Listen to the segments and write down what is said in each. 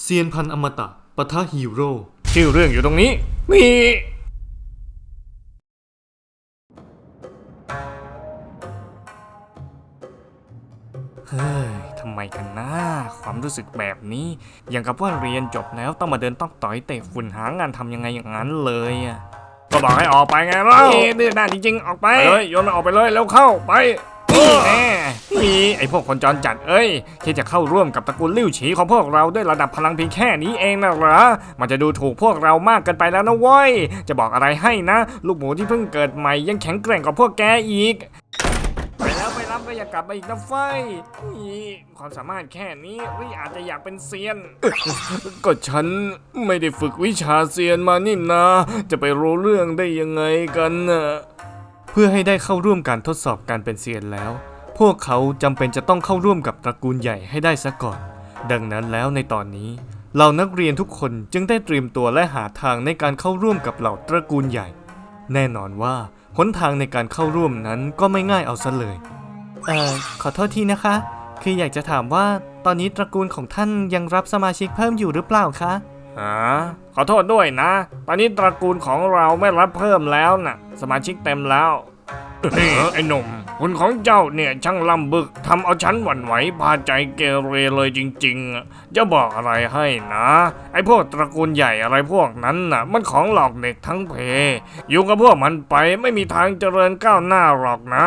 เซียนพันอมตะปะทะฮีโร่ชื่อเรื่องอยู่ตรงนี้นี่เฮ้ยทำไมกันนะความรู้สึกแบบนี้ อย่างกับว่าเรียนจบแล้วต้องมาเดินต้องต่อยเตะฝุ่นหางานทำยังไงอย่างนั้นเลยอะก็บอกให้ออกไปไงเล่าดื้อด้านจริงๆ ออกไปเลยโยนมันออกไปเลยแล้วเข้าไป นี่แน่นี่ไอพวกคนจรจัดเอ้ย ที่จะเข้าร่วมกับตระกูลลิ่วฉีของพวกเราด้วยระดับพลังเพียงแค่นี้เองนะเหรอ มันจะดูถูกพวกเรามากเกินไปแล้วนะเว้ย จะบอกอะไรให้นะ ลูกหมูที่เพิ่งเกิดใหม่ยังแข็งแกร่งกว่าพวกแกอีกไปแล้วไปรับก็อย่ากลับมาอีกนะไฟนี่ความสามารถแค่นี้รี่อาจจะอยากเป็นเซียน ก็ฉันไม่ได้ฝึกวิชาเซียนมานี่นะ จะไปรู้เรื่องได้ยังไงกันน่ะ พื่อให้ได้เข้าร่วมการทดสอบการเป็นเซียนแล้ว พวกเขาจำเป็นจะต้องเข้าร่วมกับตระกูลใหญ่ให้ได้ซะก่อน ดังนั้นแล้วในตอนนี้เหล่านักเรียนทุกคนจึงได้เตรียมตัวและหาทางในการเข้าร่วมกับเหล่าตระกูลใหญ่ แน่นอนว่าหนทางในการเข้าร่วมนั้นก็ไม่ง่ายเอาซะเลยเอ่อขอโทษทีนะคะ คืออยากจะถามว่าตอนนี้ตระกูลของท่านยังรับสมาชิกเพิ่มอยู่หรือเปล่าคะอ่าขอโทษด้วยนะ ตอนนี้ตระกูลของเราไม่รับเพิ่มแล้วน่ะ สมาชิกเต็มแล้ว นี่ไอ้หนุ่มคุณของเจ้าเนี่ยช่างลำบึกทำเอาฉันหวั่นไหวพาใจเกเรเลยจริงๆอะจะบอกอะไรให้นะ ไอ้พวกตระกูลใหญ่อะไรพวกนั้นน่ะ มันของหลอกเด็กทั้งเพ อยู่กับพวกมันไปไม่มีทางเจริญก้าวหน้าหรอกนะ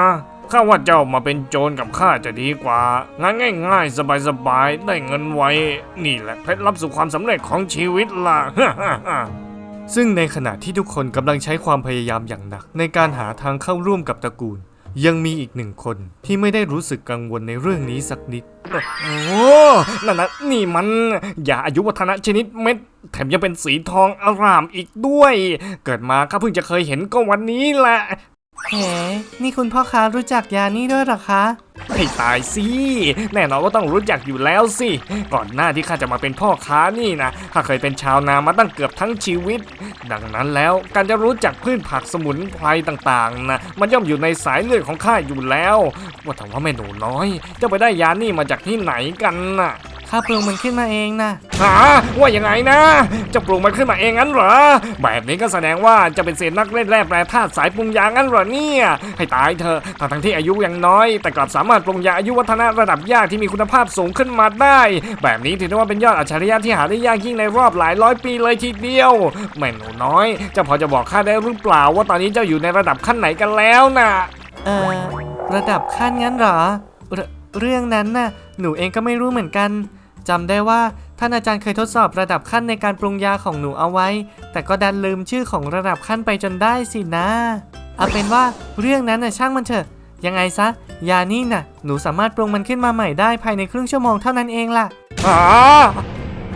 ข้าว่าเจ้ามาเป็นโจรกับข้าจะดีกว่า งานง่าย ๆ สบายๆได้เงินไว้ นี่แหละเคล็ดลับสู่ความสำเร็จของชีวิตล่ะ ซึ่งในขณะที่ทุกคนกำลังใช้ความพยายามอย่างหนัก ในการหาทางเข้าร่วมกับตระกูล ยังมีอีกหนึ่งคนที่ไม่ได้รู้สึกกังวลในเรื่องนี้สักนิด โอ้นั่นนะนี่มันอย่าอายุวัฒนะชนิดเม็ด แถมยังเป็นสีทองอารามอีกด้วย เกิดมาข้าเพิ่งจะเคยเห็นก็วันนี้แหละ แหมนี่คุณพ่อค้ารู้จักยานี่ด้วยหรอคะ ให้ตายสิ แน่นอนว่าต้องรู้จักอยู่แล้วสิ ก่อนหน้าที่ข้าจะมาเป็นพ่อค้านี่นะข้าเคยเป็นชาวนามาตั้งเกือบทั้งชีวิต ดังนั้นแล้วการจะรู้จักพืชผักสมุนไพรต่างๆนะมันย่อมอยู่ในสายเลือดของข้าอยู่แล้ว ว่าแต่ว่าแม่หนูน้อยเจะไปได้ยานี่มาจากที่ไหนกันน่ะ ข้าปรุงมันขึ้นมาเองนะหาว่ายังไงนะจะปรุงมันขึ้นมาเองงั้นเหรอ แบบนี้ก็แสดงว่าจะเป็นเศษนักเล่นแร่แปรธาตุสายปรุงยางั้นเหรอเนี่ยให้ตายเถอะทั้งทั้งที่อายุยังน้อย แต่กลับสามารถปรุงยาอายุวัฒนะระดับยากที่มีคุณภาพสูงขึ้นมาได้ แบบนี้ถือได้ว่าเป็นยอดอัจฉริยะที่หาได้ยากยิ่งในรอบหลายร้อยปีเลยทีเดียวแม่หนูน้อยเจ้าพอจะบอกข้าได้หรือเปล่า ว่าตอนนี้เจ้าอยู่ในระดับขั้นไหนกันแล้วน่ะเอ่อระดับขั้นงั้นเหรอเรเรื่องนั้นน่ะหนูเองก็ไม่รู้เหมือนกัน จำได้ว่าท่านอาจารย์เคยทดสอบระดับขั้นในการปรุงยาของหนูเอาไว้ แต่ก็ดันลืมชื่อของระดับขั้นไปจนได้สินะ เอาเป็นว่าเรื่องนั้นน่ะช่างมันเถอะ ยังไงซะ ยานี่น่ะ หนูสามารถปรุงมันขึ้นมาใหม่ได้ภายในครึ่งชั่วโมงเท่านั้นเองล่ะหา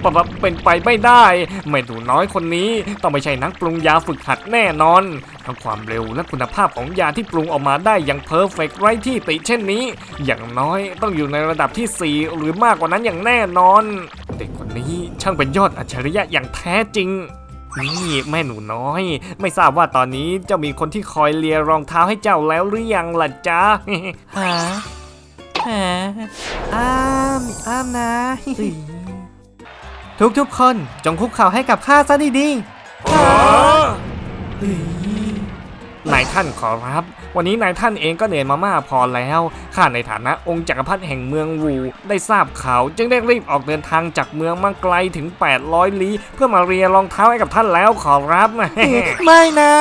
ปะเป็นไปไม่ได้แม่หนูน้อยคนนี้ต้องไม่ใช่นักปรุงยาฝึกหัดแน่นอน ทั้งความเร็วและคุณภาพของยาที่ปรุงออกมาได้อย่างเพอร์เฟกไร้ที่ติเช่นนี้ อย่างน้อยต้องอยู่ในระดับที่ 4 หรือมากกว่านั้นอย่างแน่นอน เด็กคนนี้ช่างเป็นยอดอัจฉริยะอย่างแท้จริงนี่แม่หนูน้อย ไม่ทราบว่าตอนนี้เจ้ามีคนที่คอยเลียรองเท้าให้เจ้าแล้วหรือยังล่ะจ๊ะหาหาอ้ามอ้ามนะ ทุกทุกๆ คนจงคุกเข่าให้กับข้าซะดีๆเฮ้ยนายท่านขอรับ วันนี้นายท่านเองก็เหนื่อยมามากพอแล้วข้าในฐานะองค์จักรพรรดิแห่งเมืองวู ได้ทราบข่าวจึงได้รีบออกเดินทางจากเมืองมาไกลถึง 800 ลี้ เพื่อมาเรียรองเท้าให้กับท่านแล้วขอรับ ไม่นะ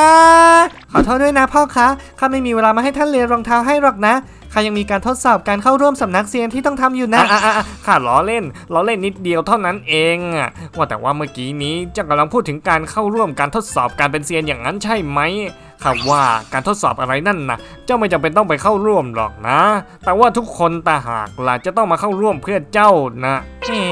ขอโทษด้วยนะพ่อคะข้าไม่มีเวลามาให้ท่านเรียนรองเท้าให้หรอกนะ ข้ายังมีการทดสอบการเข้าร่วมสำนักเซียนที่ต้องทำอยู่นะอะอะอะข้าล้อเล่นล้อเล่นนิดเดียวเท่านั้นเองอะว่าแต่ว่าเมื่อกี้นี้เจ้ากำลังพูดถึงการเข้าร่วมการทดสอบการเป็นเซียนอย่างนั้นใช่ไหมข้าว่าการทดสอบอะไรนั่นนะเจ้าไม่จำเป็นต้องไปเข้าร่วมหรอกนะ แต่ว่าทุกคนต่างหากล่ะจะต้องมาเข้าร่วมเพื่อเจ้านะเอ๋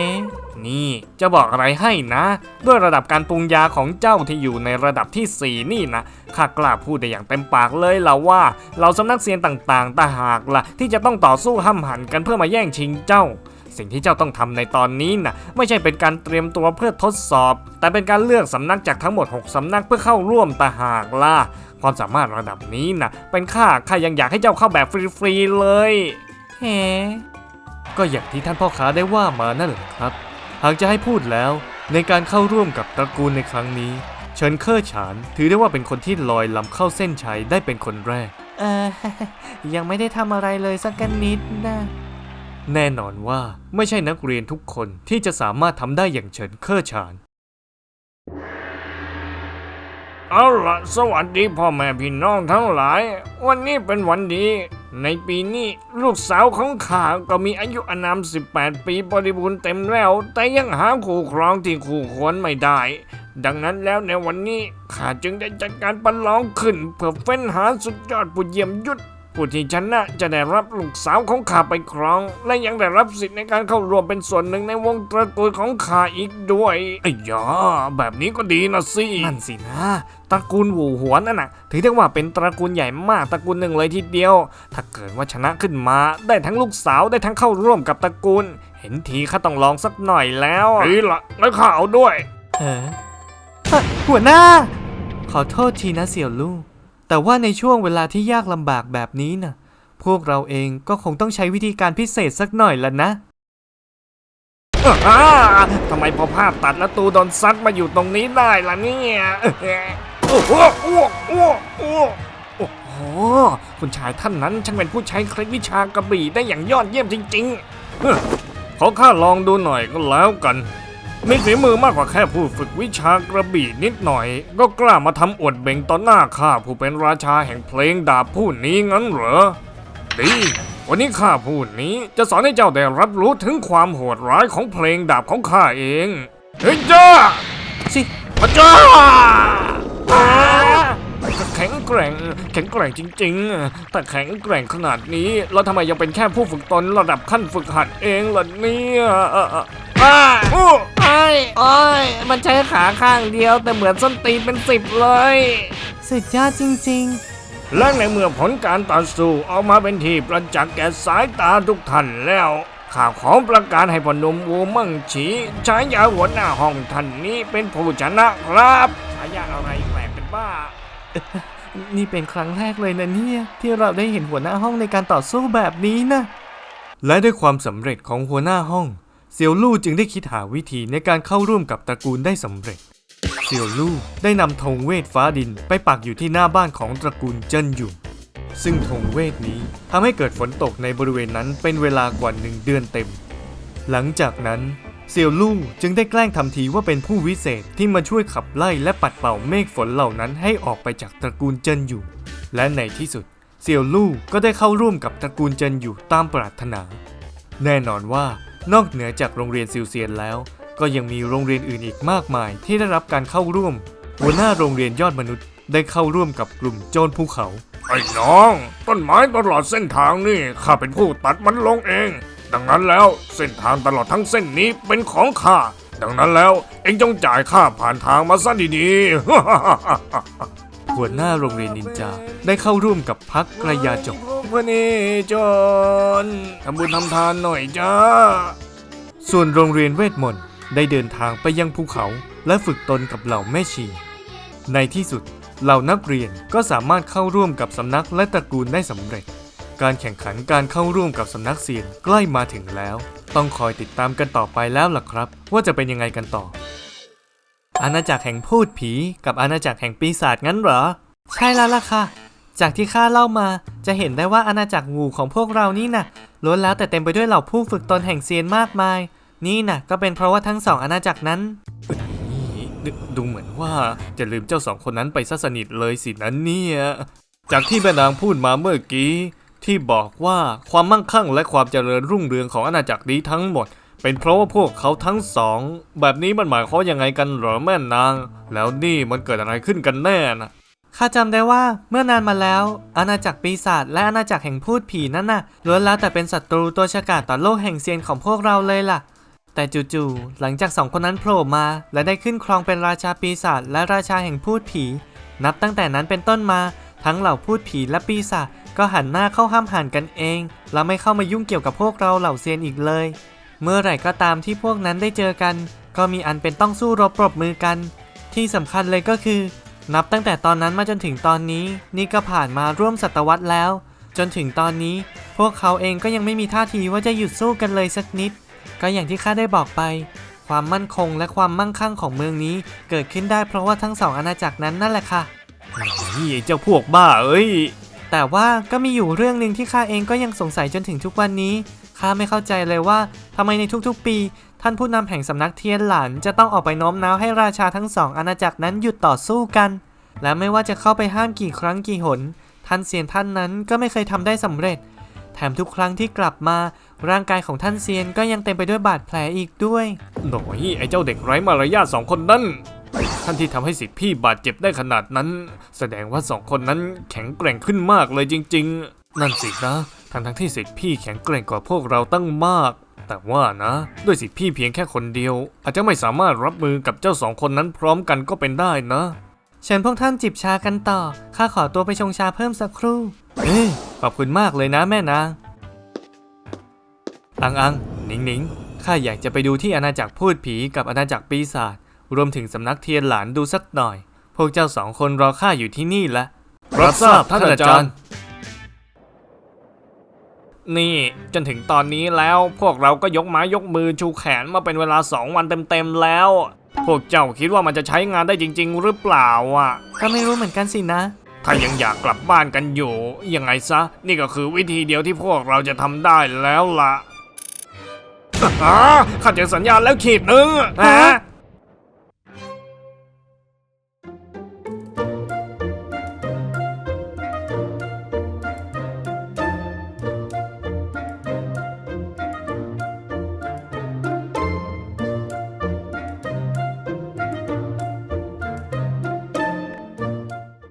นี่ จะบอกอะไรให้นะ ด้วยระดับการปรุงยาของเจ้าที่อยู่ในระดับที่ 4 นี่นะข้ากล้าพูดได้อย่างเต็มปากเลยละว่าเราสำนักเซียนต่างๆตาหากล่ะที่จะต้องต่อสู้ห้ำหันกันเพื่อมาแย่งชิงเจ้าสิ่งที่เจ้าต้องทำในตอนนี้นะไม่ใช่เป็นการเตรียมตัวเพื่อทดสอบ แต่เป็นการเลือกสำนักจากทั้งหมด 6สำนักเพื่อเข้าร่วมตาหากล่ะความสามารถระดับนี้นะเป็นข้าข้ายังอยากให้เจ้าเข้าแบบฟรีๆเลยเอ๋ก็อย่างที่ท่านพ่อค้าได้ว่ามานั่นแหละครับ หากจะให้พูดแล้วในการเข้าร่วมกับตระกูลในครั้งนี้ เฉินเคอร์ฉาน ถือได้ว่าเป็นคนที่ลอยลำเข้าเส้นชัยได้เป็นคนแรก เออ ยังไม่ได้ทำอะไรเลยสักกันนิดนะ แน่นอนว่าไม่ใช่นักเรียนทุกคนที่จะสามารถทำได้อย่างเฉินเคอร์ฉาน เอาละสวัสดีพ่อแม่พี่น้องทั้งหลาย วันนี้เป็นวันดี ในปีนี้ลูกสาวของข้าก็มีอายุอนาม 18 ปีบริบูรณ์เต็มแล้ว แต่ยังหาคู่ครองที่คู่ควรไม่ได้ ดังนั้นแล้วในวันนี้ข้าจึงได้จัดการประลองขึ้น เพื่อเฟ้นหาสุดยอดผู้เยี่ยมยุทธ ผู้ที่ชนะจะได้รับลูกสาวของข้าไปครอง และยังได้รับสิทธิ์ในการเข้าร่วมเป็นส่วนหนึ่งในวงตระกูลของข้าอีกด้วยไอ้ยาแบบนี้ก็ดีนะสินั่นสินะ ตระกูลหูหวนนั่นน่ะ ถือได้ว่าเป็นตระกูลใหญ่มากตระกูลหนึ่งเลยทีเดียว ถ้าเกิดว่าชนะขึ้นมาได้ทั้งลูกสาวได้ทั้งเข้าร่วมกับตระกูล เห็นทีข้าต้องลองสักหน่อยแล้วดีละแล้วข้าเอาด้วยเออเอ่อหัวหน้า ขอโทษทีนะเสี่ยวลู่ แต่ว่าในช่วงเวลาที่ยากลำบากแบบนี้น่ะ พวกเราเองก็คงต้องใช้วิธีการพิเศษสักหน่อยละนะทำไมพอภาพตัดแล้วตูโดนซัดมาอยู่ตรงนี้ได้ล่ะเนี่ยโอ้โหอ้วกอ้วกอ้วกโอ้โหคุณชายท่านนั้นช่างเป็นผู้ใช้เคล็ดวิชากระบี่ได้อย่างยอดเยี่ยมจริง ๆ ขอข้าลองดูหน่อยก็แล้วกัน มีฝีมือมากกว่าแค่ผู้ฝึกวิชากระบี่นิดหน่อย ก็กล้ามาทำอวดเบ่งต่อหน้าข้าผู้เป็นราชาแห่งเพลงดาบผู้นี้งั้นเหรอ ดี วันนี้ข้าพูดนี้จะสอนให้เจ้าได้รับรู้ถึงความโหดร้ายของเพลงดาบของข้าเอง เฮ้ยจ้าสิพระเจ้าอ่าแข็งแกร่ง แข็งแกร่งจริงๆ แต่แข็งแกร่งขนาดนี้แล้วทำไมยังเป็นแค่ผู้ฝึกตนระดับขั้นฝึกหัดเองล่ะเนี่ย อ้าโอ้โอ้ยโอ้ยมันใช้ขาข้างเดียวแต่เหมือนส้นตีนเป็นสิบเลย สุดยอดจริงและในเมื่อผลการต่อสู้ออกมาเป็นที่ประจักษ์แก่สายตาทุกท่านแล้วข้าขอประกาศให้พนมวูมั่งฉีฉายาหัวหน้าห้องท่านนี้เป็นผู้ชนะครับฉายาอะไรแปลกเป็นบ้าๆนี่เป็นครั้งแรกเลยนะเนี่ย ที่เราได้เห็นหัวหน้าห้องในการต่อสู้แบบนี้นะ และด้วยความสำเร็จของหัวหน้าห้อง เซียวลู่จึงได้คิดหาวิธีในการเข้าร่วมกับตระกูลได้สำเร็จ เซียวลู่ได้นำธงเวทฟ้าดินไปปักอยู่ที่หน้าบ้านของตระกูลเจิ้นหยุ่งซึ่งธงเวทนี้ทำให้เกิดฝนตกในบริเวณนั้นเป็นเวลากว่าหนึ่งเดือนเต็ม หลังจากนั้นเซียวลู่จึงได้แกล้งทำทีว่าเป็นผู้วิเศษที่มาช่วยขับไล่และปัดเป่าเมฆฝนเหล่านั้นให้ออกไปจากตระกูลเจิ้นหยุ่งและในที่สุด เซียวลู่ก็ได้เข้าร่วมกับตระกูลเจินอยู่ตามปรารถนา แน่นอนว่า นอกเหนือจากโรงเรียนซิวเซียนแล้ว ก็ยังมีโรงเรียนอื่นอีกมากมายที่ได้รับการเข้าร่วม หัวหน้าโรงเรียนยอดมนุษย์ได้เข้าร่วมกับกลุ่มโจรภูเขา ไอ้น้อง ต้นไม้ตลอดเส้นทางนี่ข้าเป็นผู้ตัดมันลงเอง ดังนั้นแล้วเส้นทางตลอดทั้งเส้นนี้เป็นของข้าดังนั้นแล้วเอ็งจงจ่ายค่าผ่านทางมาซะดีๆ หัวหน้าโรงเรียนนินจา ได้เข้าร่วมกับพักกระยาจกพระนี่จนทำบุญทำทานหน่อยจ้า ส่วนโรงเรียนเวทมนต์ได้เดินทางไปยังภูเขา และฝึกตนกับเหล่าแม่ชี ในที่สุดเหล่านักเรียนก็สามารถเข้าร่วมกับสำนักและตระกูลได้สำเร็จ การแข่งขันการเข้าร่วมกับสำนักเซียนใกล้มาถึงแล้ว ต้องคอยติดตามกันต่อไปแล้วล่ะครับ ว่าจะเป็นยังไงกันต่อ อาณาจักรแห่งพูดผีกับอาณาจักรแห่งปีศาจงั้นเหรอ ใช่แล้วล่ะค่ะ จากที่ข้าเล่ามาจะเห็นได้ว่าอาณาจักรงูของพวกเรานี่น่ะล้วนแล้วแต่เต็มไปด้วยเหล่าผู้ฝึกตนแห่งเซียนมากมาย นี่น่ะก็เป็นเพราะว่าทั้งสองอาณาจักรนั้นนี่ดดูเหมือนว่าจะลืมเจ้าสองคนนั้นไปซะสนิทเลยสินั้นเนี่ย จากที่แม่นางพูดมาเมื่อกี้ ที่บอกว่าความมั่งคั่งและความเจริญรุ่งเรืองของอาณาจักรนี้ทั้งหมด เป็นเพราะว่าพวกเขาทั้งสอง แบบนี้มันหมายความยังไงกันเหรอแม่นาง แล้วนี่มันเกิดอะไรขึ้นกันแน่นะข้าจำได้ว่าเมื่อนานมาแล้ว อาณาจักรปีศาจและอาณาจักรแห่งพูดผีนั่นน่ะล้วนแล้วแต่เป็นศัตรูตัวฉกาจต่อโลกแห่งเซียนของพวกเราเลยล่ะ แต่จู่ๆหลังจากสองคนนั้นโผล่มา และได้ขึ้นครองเป็นราชาปีศาจและราชาแห่งพูดผี นับตั้งแต่นั้นเป็นต้นมา ทั้งเหล่าพูดผีและปีศาจก็หันหน้าเข้าห้ามหันกันเอง และไม่เข้ามายุ่งเกี่ยวกับพวกเราเหล่าเซียนอีกเลย เมื่อไหร่ก็ตามที่พวกนั้นได้เจอกัน ก็มีอันเป็นต้องสู้รบปรบมือกัน ที่สำคัญเลยก็คือ นับตั้งแต่ตอนนั้นมาจนถึงตอนนี้ นี่ก็ผ่านมาร่วมศตวรรษแล้ว จนถึงตอนนี้ พวกเขาเองก็ยังไม่มีท่าทีว่าจะหยุดสู้กันเลยสักนิด ก็อย่างที่ข้าได้บอกไป ความมั่นคงและความมั่งคั่งของเมืองนี้ เกิดขึ้นได้เพราะว่าทั้งสองอาณาจักรนั้นนั่นแหละค่ะนี่ไอ้เจ้าพวกบ้าเอ้ยแต่ว่าก็มีอยู่เรื่องหนึ่งที่ข้าเองก็ยังสงสัยจนถึงทุกวันนี้ ข้าไม่เข้าใจเลยว่าทำไมในทุกๆปี ท่านผู้นำแห่งสำนักเทียนหลานจะต้องออกไปโน้มน้าวให้ราชาทั้งสองอาณาจักรนั้นหยุดต่อสู้กัน และไม่ว่าจะเข้าไปห้ามกี่ครั้งกี่หน ท่านเซียนท่านนั้นก็ไม่เคยทำได้สำเร็จ แถมทุกครั้งที่กลับมา ร่างกายของท่านเซียนก็ยังเต็มไปด้วยบาดแผลอีกด้วย หน่อย ไอ้เจ้าเด็กไร้มารยาทสองคนนั้นท่านที่ทำให้สิทธิพี่บาดเจ็บได้ขนาดนั้น แสดงว่าสองคนนั้นแข็งแกร่งขึ้นมากเลยจริง ๆ นั่นสินะ ทั้งทั้งๆที่สิทธิพี่แข็งแกร่งกว่าพวกเราตั้งมาก แต่ว่านะ ด้วยสิทธิพี่เพียงแค่คนเดียว อาจจะไม่สามารถรับมือกับเจ้าสองคนนั้นพร้อมกันก็เป็นได้นะเชิญพวกท่านจิบชากันต่อ ข้าขอตัวไปชงชาเพิ่มสักครู่ เอ้ยขอบคุณมากเลยนะแม่นาง อังอังหนิงหนิงข้าอยากจะไปดูที่อาณาจักรพูดผีกับอาณาจักรปีศาจ รวมถึงสำนักเทียนหลานดูสักหน่อย พวกเจ้าสองคนรอข้าอยู่ที่นี่ละ รับทราบท่านอาจารย์ นี่จนถึงตอนนี้แล้วพวกเราก็ยกไม้ยกมือชูแขนมาเป็นเวลาสองวันเต็มๆแล้ว พวกเจ้าคิดว่ามันจะใช้งานได้จริง ๆ หรือเปล่าอะ ก็ไม่รู้เหมือนกันสินะ ถ้ายังอยากกลับบ้านกันอยู่ ยังไงซะ นี่ก็คือวิธีเดียวที่พวกเราจะทำได้แล้วล่ะอ่าข้าเจอสัญญาณแล้วขีดหนึ่งฮะ